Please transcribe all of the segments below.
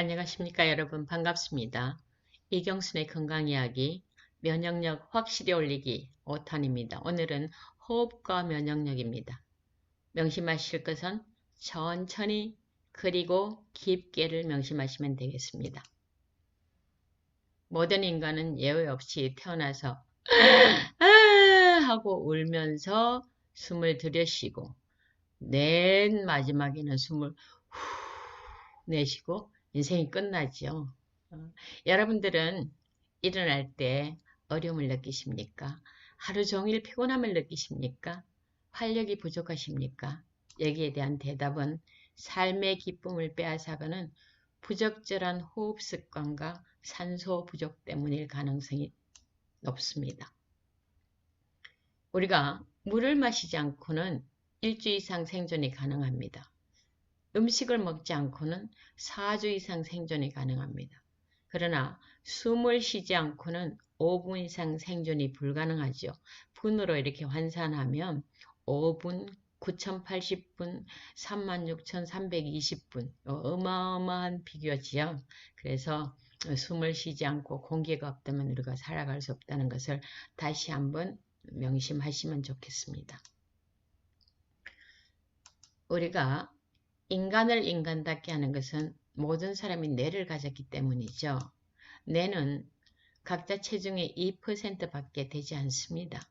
안녕하십니까 여러분 반갑습니다. 이경순의 건강이야기 면역력 확실히 올리기 5탄입니다. 오늘은 호흡과 면역력입니다. 명심하실 것은 천천히 그리고 깊게를 명심하시면 되겠습니다. 모든 인간은 예외 없이 태어나서 아 하고 울면서 숨을 들여쉬고 맨 마지막에는 숨을 후 내쉬고 인생이 끝나죠. 어, 여러분들은 일어날 때 어려움을 느끼십니까? 하루 종일 피곤함을 느끼십니까? 활력이 부족하십니까? 여기에 대한 대답은 삶의 기쁨을 빼앗아가는 부적절한 호흡 습관과 산소 부족 때문일 가능성이 높습니다. 우리가 물을 마시지 않고는 일주 이상 생존이 가능합니다. 음식을 먹지 않고는 4주 이상 생존이 가능합니다. 그러나 숨을 쉬지 않고는 5분 이상 생존이 불가능하죠. 분으로 이렇게 환산하면 5분, 9080분, 36,320분 어마어마한 비교지요. 그래서 숨을 쉬지 않고 공기가 없다면 우리가 살아갈 수 없다는 것을 다시 한번 명심하시면 좋겠습니다. 우리가 인간을 인간답게 하는 것은 모든 사람이 뇌를 가졌기 때문이죠. 뇌는 각자 체중의 2%밖에 되지 않습니다.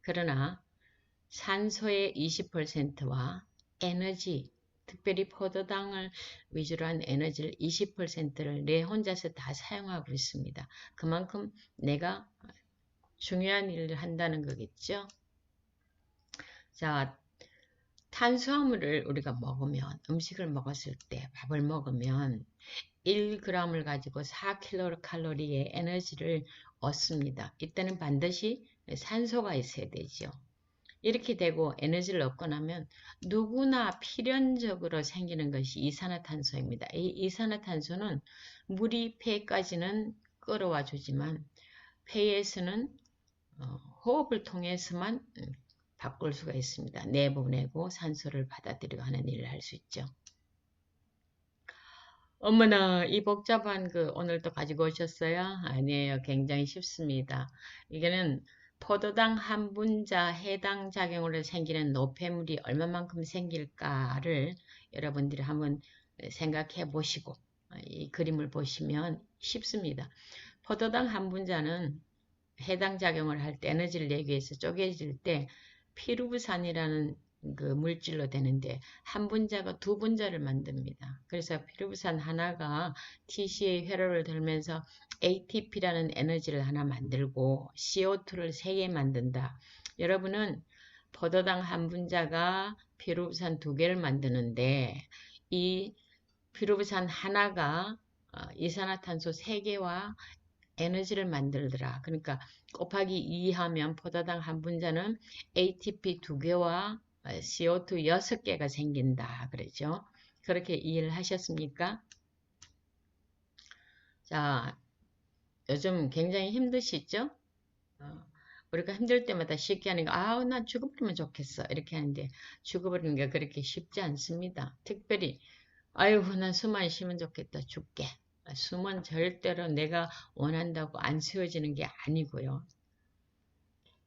그러나 산소의 20%와 에너지, 특별히 포도당을 위주로 한 에너지를 20%를 내 혼자서 다 사용하고 있습니다. 그만큼 내가 중요한 일을 한다는 거겠죠. 자, 탄수화물을 우리가 먹으면 음식을 먹었을 때 밥을 먹으면 1g을 가지고 4kcal의 에너지를 얻습니다. 이때는 반드시 산소가 있어야 되죠. 이렇게 되고 에너지를 얻고 나면 누구나 필연적으로 생기는 것이 이산화탄소입니다. 이 이산화탄소는 물이 폐까지는 끌어와 주지만 폐에서는 어, 호흡을 통해서만 바꿀 수가 있습니다. 내보내고 산소를 받아들이고 하는 일을 할 수 있죠. 어머나 이 복잡한 그 오늘도 가지고 오셨어요? 아니에요. 굉장히 쉽습니다. 이게는 포도당 한 분자 해당 작용으로 생기는 노폐물이 얼마만큼 생길까를 여러분들이 한번 생각해 보시고 이 그림을 보시면 쉽습니다. 포도당 한 분자는 해당 작용을 할 때 에너지를 내기 위해서 쪼개질 때 피루부산이라는 그 물질로 되는데 한 분자가 두 분자를 만듭니다. 그래서 피루부산 하나가 TC의 회로를 들면서 ATP라는 에너지를 하나 만들고 CO2를 세 개 만든다. 여러분은 포도당 한 분자가 피루부산 두 개를 만드는데 이 피루부산 하나가 어, 이산화탄소 3개와 에너지를 만들더라. 그러니까 곱하기 2 하면 포도당 한 분자는 ATP 2개와 CO2 6개가 생긴다. 그러죠. 그렇게 이해를 하셨습니까? 자, 요즘 굉장히 힘드시죠? 어, 우리가 힘들 때마다 쉽게 하는 거, 아우, 나 죽어버리면 좋겠어. 이렇게 하는데, 죽어버리는 게 그렇게 쉽지 않습니다. 특별히, 아유, 난 숨만 쉬면 좋겠다. 죽게. 숨은 절대로 내가 원한다고 안 쉬어지는 게 아니고요.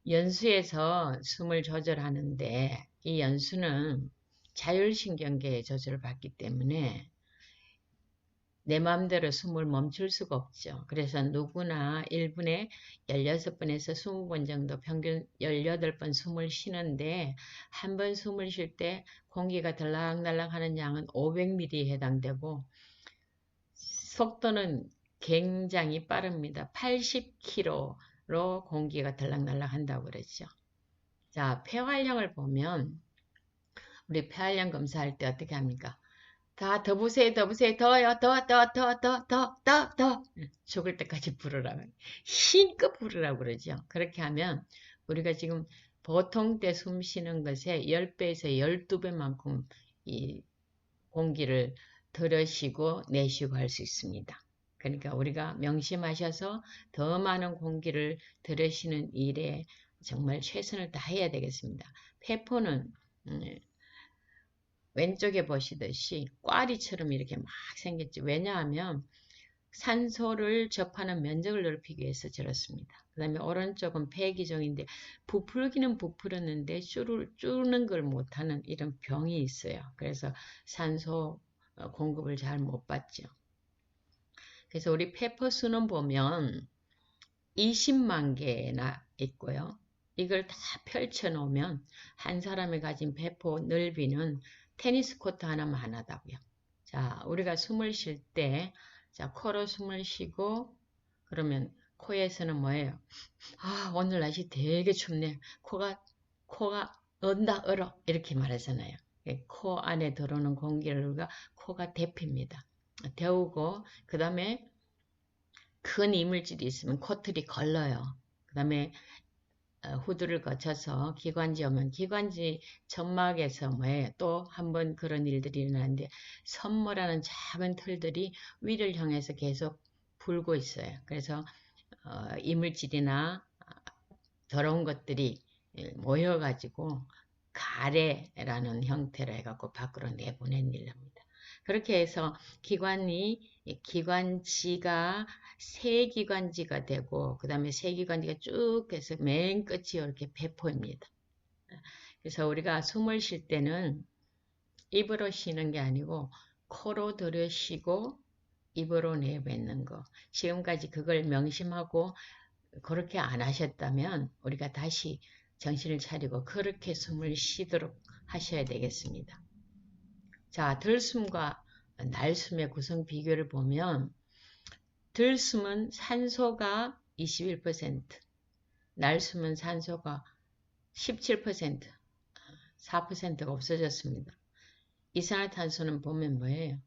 연수에서 숨을 조절하는데 이 연수는 자율신경계의 조절을 받기 때문에 내 마음대로 숨을 멈출 수가 없죠. 그래서 누구나 1분에 16번에서 20번 정도 평균 18번 숨을 쉬는데 한 번 숨을 쉴 때 공기가 들락날락 하는 양은 500ml에 해당되고 속도는 굉장히 빠릅니다. 80km로 공기가 들락날락 한다고 그랬죠. 자, 폐활량을 보면 우리 폐활량 검사할 때 어떻게 합니까? 다 더 보세요, 더 보세요, 더요, 더, 더, 더, 더, 더, 더, 더. 죽을 때까지 부르라고. 힘껏 부르라고 그러죠. 그렇게 하면 우리가 지금 보통 때 숨 쉬는 것에 10배에서 12배만큼 이 공기를 들으시고 내쉬고 할 수 있습니다. 그러니까 우리가 명심하셔서 더 많은 공기를 들으시는 일에 정말 최선을 다해야 되겠습니다. 폐포는 음, 왼쪽에 보시듯이 꽈리처럼 이렇게 막 생겼지. 왜냐하면 산소를 접하는 면적을 넓히기 위해서 저렇습니다. 그 다음에 오른쪽은 폐기종인데 부풀기는 부풀었는데 줄을, 줄는 걸 못하는 이런 병이 있어요. 그래서 산소 어, 공급을 잘 못 받죠. 그래서 우리 페퍼 수는 보면 20만 개나 있고요. 이걸 다 펼쳐 놓으면 한 사람이 가진 배포 넓이는 테니스 코트 하나만 하다고요. 자, 우리가 숨을 쉴 때, 자, 코로 숨을 쉬고, 그러면 코에서는 뭐예요? 아, 오늘 날씨 되게 춥네. 코가, 코가 언다, 얼어. 이렇게 말하잖아요. 예, 코 안에 들어오는 공기를 우리가 코가 데핍니다. 데우고, 그 다음에 큰 이물질이 있으면 코틀이 걸러요. 그 다음에 어, 후드를 거쳐서 기관지 오면 기관지 점막에서 뭐예요? 또한 번 그런 일들이 일어나는데 선모라는 작은 털들이 위를 향해서 계속 불고 있어요. 그래서 어, 이물질이나 더러운 것들이 모여가지고 가래라는 형태로 해갖고 밖으로 내보낸 일입니다. 그렇게 해서 기관이 기관지가 세 기관지가 되고 그 다음에 세 기관지가 쭉 해서 맨 끝이 이렇게 배포입니다. 그래서 우리가 숨을 쉴 때는 입으로 쉬는 게 아니고 코로 들여 쉬고 입으로 내뱉는 거. 지금까지 그걸 명심하고 그렇게 안 하셨다면 우리가 다시 정신을 차리고 그렇게 숨을 쉬도록 하셔야 되겠습니다. 자, 들숨과 날숨의 구성 비교를 보면 들숨은 산소가 21%, 날숨은 산소가 17%, 4%가 없어졌습니다. 이산화탄소는 보면 뭐예요?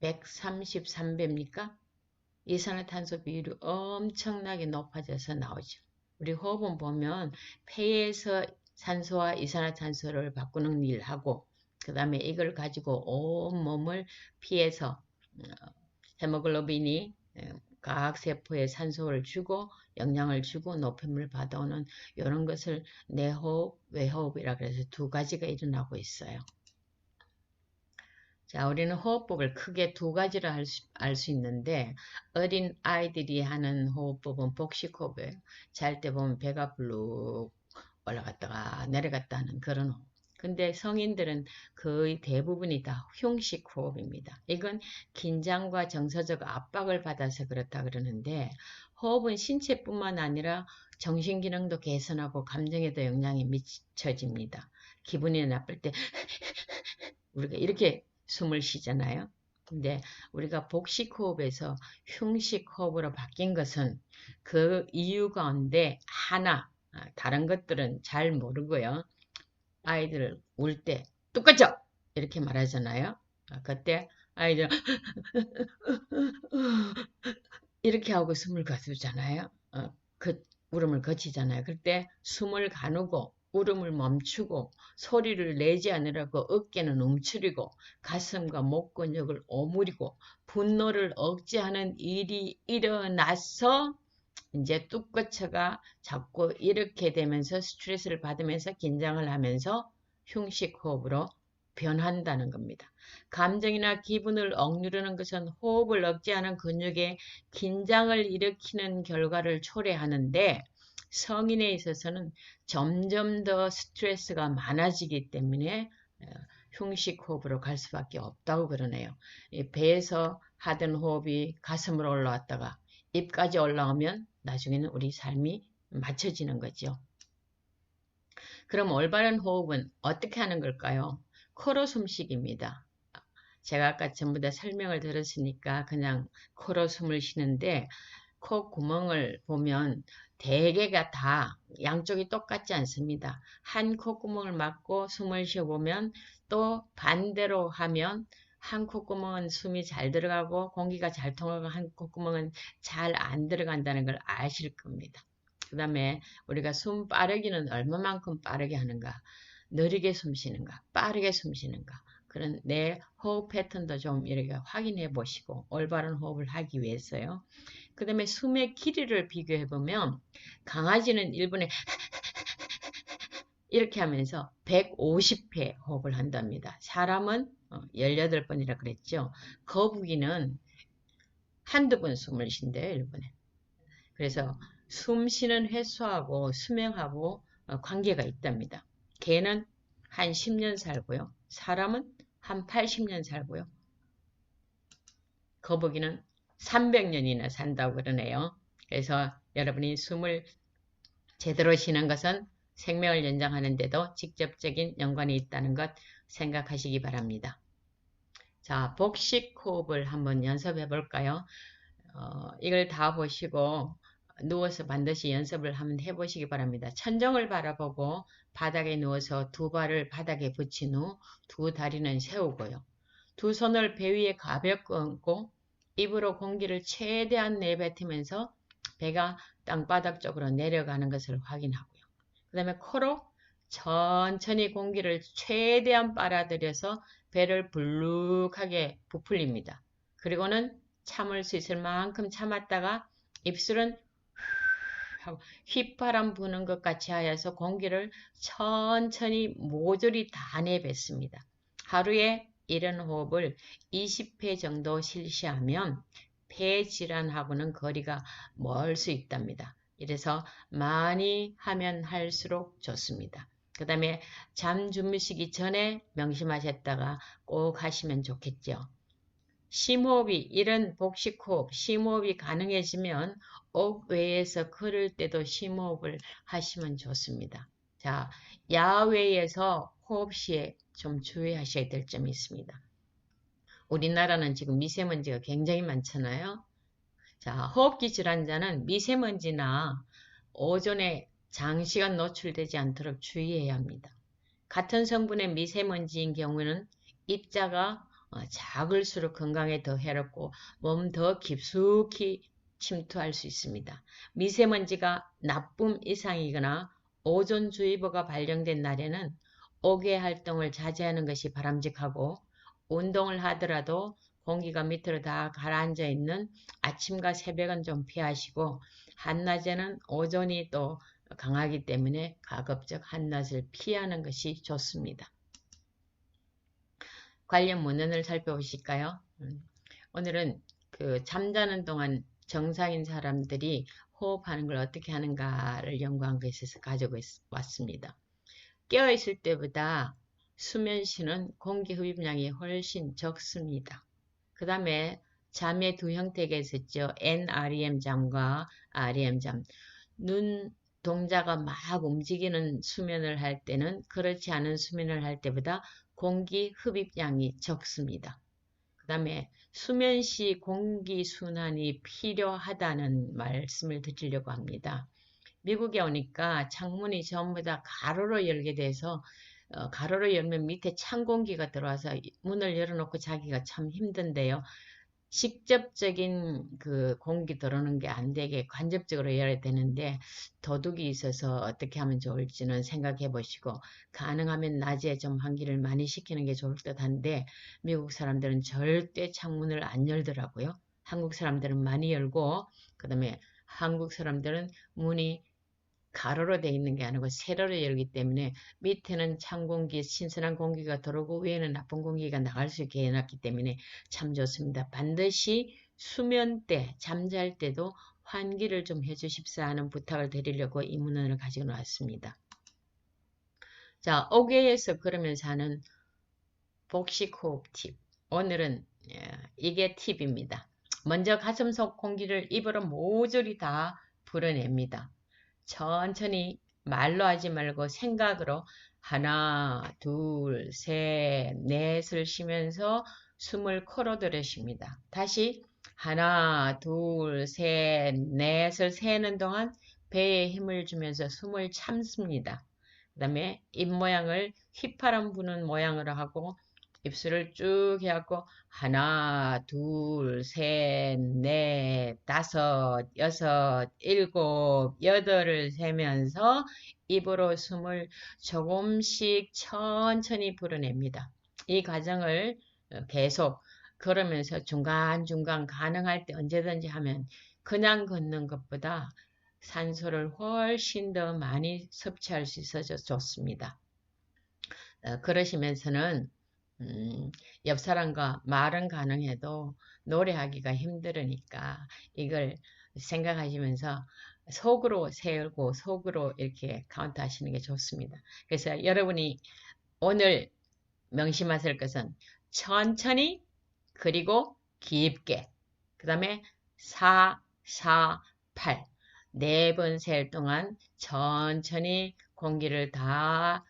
133배입니까? 이산화탄소 비율이 엄청나게 높아져서 나오죠. 우리 호흡은 보면 폐에서 산소와 이산화탄소를 바꾸는 일하고 그 다음에 이걸 가지고 온 몸을 피해서 어, 헤모글로빈이 과학세포에 산소를 주고 영양을 주고 노폐물을 받아오는 이런 것을 내호흡, 외호흡이라 그래서 두 가지가 일어나고 있어요. 자, 우리는 호흡법을 크게 두 가지로 알수 있는데 어린 아이들이 하는 호흡법은 복식호흡이에요. 잘 때 보면 배가 불룩 올라갔다가 내려갔다 하는 그런 호흡. 근데 성인들은 거의 대부분이 다 흉식 호흡입니다. 이건 긴장과 정서적 압박을 받아서 그렇다 그러는데 호흡은 신체뿐만 아니라 정신 기능도 개선하고 감정에도 영향이 미쳐집니다. 기분이 나쁠 때 우리가 이렇게 숨을 쉬잖아요. 근데 우리가 복식 호흡에서 흉식 호흡으로 바뀐 것은 그 이유 가운데 하나 아, 다른 것들은 잘 모르고요. 아이들 울 때 똑같죠? 이렇게 말하잖아요. 아, 그때 아이들 이렇게 하고 숨을 거두잖아요. 어, 그 울음을 거치잖아요. 그때 숨을 가누고 울음을 멈추고 소리를 내지 않으라고 어깨는 움츠리고 가슴과 목 근육을 오므리고 분노를 억제하는 일이 일어나서 이제 뚝거쳐가 자꾸 이렇게 되면서 스트레스를 받으면서 긴장을 하면서 흉식 호흡으로 변한다는 겁니다. 감정이나 기분을 억누르는 것은 호흡을 억제하는 근육에 긴장을 일으키는 결과를 초래하는데 성인에 있어서는 점점 더 스트레스가 많아지기 때문에 어, 흉식 호흡으로 갈 수밖에 없다고 그러네요. 배에서 하던 호흡이 가슴으로 올라왔다가 입까지 올라오면 나중에는 우리 삶이 맞춰지는 거죠. 그럼 올바른 호흡은 어떻게 하는 걸까요? 코로 숨쉬기입니다. 제가 아까 전부 다 설명을 들었으니까 그냥 코로 숨을 쉬는데 코 구멍을 보면 대개가 다 양쪽이 똑같지 않습니다. 한 콧구멍을 막고 숨을 쉬어보면 또 반대로 하면 한 콧구멍은 숨이 잘 들어가고 공기가 잘 통하고 한 콧구멍은 잘 안 들어간다는 걸 아실 겁니다. 그 다음에 우리가 숨 빠르기는 얼마만큼 빠르게 하는가 느리게 숨 쉬는가 빠르게 숨 쉬는가 그런 내 호흡 패턴도 좀 이렇게 확인해 보시고 올바른 호흡을 하기 위해서요. 그 다음에 숨의 길이를 비교해 보면 강아지는 1분에 이렇게 하면서 150회 호흡을 한답니다. 사람은 18번이라 어, 그랬죠. 거북이는 한두 번 숨을 쉰대요, 일본에. 그래서 숨 쉬는 횟수하고 수명하고 어, 관계가 있답니다. 개는 한 10년 살고요. 사람은 한 80년 살고요. 거북이는 300년이나 산다고 그러네요. 그래서 여러분이 숨을 제대로 쉬는 것은 생명을 연장하는 데도 직접적인 연관이 있다는 것 생각하시기 바랍니다. 자, 복식 호흡을 한번 연습해 볼까요? 어, 이걸 다 보시고 누워서 반드시 연습을 한번 해보시기 바랍니다. 천정을 바라보고 바닥에 누워서 두 발을 바닥에 붙인 후 두 다리는 세우고요. 두 손을 배 위에 가볍게 얹고 입으로 공기를 최대한 내뱉으면서 배가 땅바닥 쪽으로 내려가는 것을 확인하고요. 그 다음에 코로 천천히 공기를 최대한 빨아들여서 배를 불룩하게 부풀립니다. 그리고는 참을 수 있을 만큼 참았다가 입술은 휘파람 부는 것 같이 하여서 공기를 천천히 모조리 다 내뱉습니다. 하루에 이런 호흡을 20회 정도 실시하면 폐 질환하고는 거리가 멀 수 있답니다. 이래서 많이 하면 할수록 좋습니다. 그 다음에 잠 주무시기 전에 명심하셨다가 꼭 하시면 좋겠죠. 심호흡이 이런 복식호흡, 심호흡이 가능해지면 옥 외에서 걸을 때도 심호흡을 하시면 좋습니다. 자, 야외에서 호흡 시에 좀 주의하셔야 될 점이 있습니다. 우리나라는 지금 미세먼지가 굉장히 많잖아요. 자, 호흡기 질환자는 미세먼지나 오존에 장시간 노출되지 않도록 주의해야 합니다. 같은 성분의 미세먼지인 경우는 입자가 어, 작을수록 건강에 더 해롭고 몸 더 깊숙이 침투할 수 있습니다. 미세먼지가 나쁨 이상이거나 오존주의보가 발령된 날에는 옥외 활동을 자제하는 것이 바람직하고 운동을 하더라도 공기가 밑으로 다 가라앉아 있는 아침과 새벽은 좀 피하시고 한낮에는 오존이 또 강하기 때문에 가급적 한낮을 피하는 것이 좋습니다. 관련 문헌을 살펴보실까요? 음, 오늘은 그 잠자는 동안 정상인 사람들이 호흡하는 걸 어떻게 하는가를 연구한 것에서 가지고 왔습니다. 깨어있을 때보다 수면 시는 공기 흡입량이 훨씬 적습니다. 그 다음에 잠의 두 형태가 있었죠. NREM 잠과 REM 잠. 눈 동자가 막 움직이는 수면을 할 때는 그렇지 않은 수면을 할 때보다 공기 흡입량이 적습니다. 그 다음에 수면 시 공기 순환이 필요하다는 말씀을 드리려고 합니다. 미국에 오니까 창문이 전부 다 가로로 열게 돼서 어, 가로로 열면 밑에 찬 공기가 들어와서 문을 열어놓고 자기가 참 힘든데요. 직접적인 그 공기 들어오는 게 안 되게 간접적으로 열어야 되는데 도둑이 있어서 어떻게 하면 좋을지는 생각해 보시고 가능하면 낮에 좀 환기를 많이 시키는 게 좋을 듯 한데 미국 사람들은 절대 창문을 안 열더라고요. 한국 사람들은 많이 열고 그 다음에 한국 사람들은 문이 가로로 되어 있는 게 아니고 세로로 열기 때문에 밑에는 찬 공기, 신선한 공기가 들어오고 위에는 나쁜 공기가 나갈 수 있게 해놨기 때문에 참 좋습니다. 반드시 수면 때, 잠잘 때도 환기를 좀 해주십사 하는 부탁을 드리려고 이 문헌을 가지고 나왔습니다. 자, 어괴에서 그러면서 하는 복식호흡 팁. 오늘은 예, 이게 팁입니다. 먼저 가슴 속 공기를 입으로 모조리 다 불어냅니다. 천천히 말로 하지 말고 생각으로 하나, 둘, 셋, 넷을 쉬면서 숨을 코로 들으십니다. 다시 하나, 둘, 셋, 넷을 세는 동안 배에 힘을 주면서 숨을 참습니다. 그 다음에 입 모양을 휘파람 부는 모양으로 하고 입술을 쭉 해갖고 하나, 둘, 셋, 넷, 다섯, 여섯, 일곱, 여덟을 세면서 입으로 숨을 조금씩 천천히 불어냅니다. 이 과정을 계속 걸으면서 중간중간 가능할 때 언제든지 하면 그냥 걷는 것보다 산소를 훨씬 더 많이 섭취할 수 있어서 좋습니다. 어, 그러시면서는 음, 옆 사람과 말은 가능해도 노래하기가 힘들으니까 이걸 생각하시면서 속으로 세우고 속으로 이렇게 카운트 하시는 게 좋습니다. 그래서 여러분이 오늘 명심하실 것은 천천히 그리고 깊게 그 다음에 4, 4, 8 네 번 셀 동안 천천히 공기를 다 어,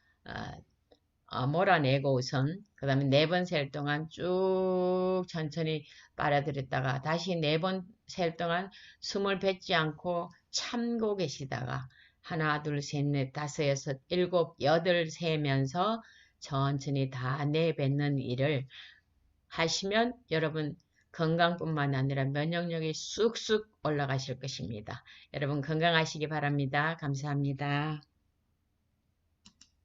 어, 몰아내고 우선 그 다음에 네 번 셀 동안 쭉 천천히 빨아들였다가 다시 네 번 셀 동안 숨을 뱉지 않고 참고 계시다가 하나 둘 셋 넷 다섯 여섯 일곱 여덟 세면서 천천히 다 내뱉는 일을 하시면 여러분 건강뿐만 아니라 면역력이 쑥쑥 올라가실 것입니다. 여러분 건강하시기 바랍니다. 감사합니다.